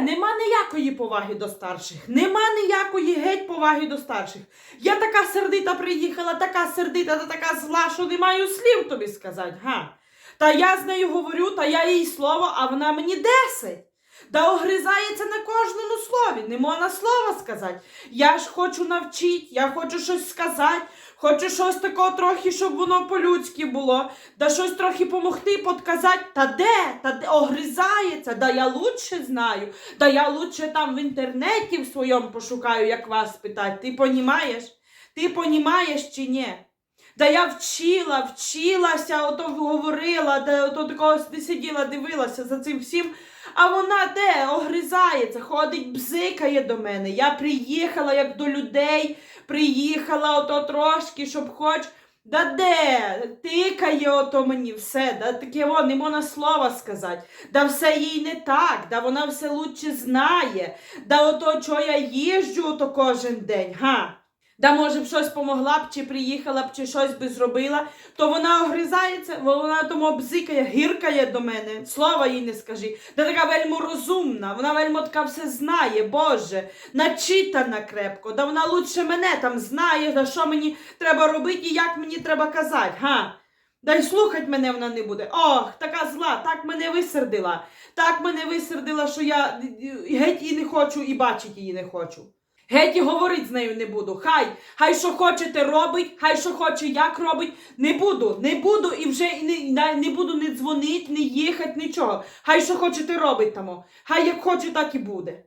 нема ніякої поваги до старших. Нема ніякої геть поваги до старших. Я така сердита приїхала, така сердита та така зла, що не маю слів тобі сказати. Га? Та я з нею говорю, та я їй слово, а вона мені десять. Да огризається на кожному слові, не можна слова сказати. Я ж хочу навчити, я хочу щось сказати, хочу щось такого трохи, щоб воно по-людськи було, да щось трохи помогти, подказати. Та де? Та де огризається, да я лучше знаю, да я лучше там в інтернеті в своєму пошукаю, як вас питати. Ти понімаєш? Ти понімаєш чи ні? Да я вчила, вчилася, ото говорила, де ото такого сиділа, дивилася за цим всім. А вона де огризається, ходить, бзикає до мене. Я приїхала як до людей, приїхала ото трошки, щоб хоч. Да де? Тикає ото мені все, да таке о, не можна слова сказати. Да все їй не так, да вона все лучше знає. Да ото що я їжджу ото кожен день, га? Да може б щось помогла б, чи приїхала б, чи щось би зробила, то вона огризається, вона тому бзикає, гіркає до мене, слова їй не скажи. Да така вельми розумна, вона вельми така все знає, Боже, начитана крепко, да вона лучше мене там знає, да що мені треба робити і як мені треба казати, га? Да й слухать мене вона не буде. Ох, така зла, так мене висердила. Так мене висердила, що я е, геть і не хочу, і бачить її не хочу. Геть і говорить з нею не буду. Хай, хай що хочете робить, хай що хоче як робить. Не буду, не буду і вже не, не буду не дзвонити, не їхати, нічого. Хай що хочете робить тамо. Хай як хоче, так і буде.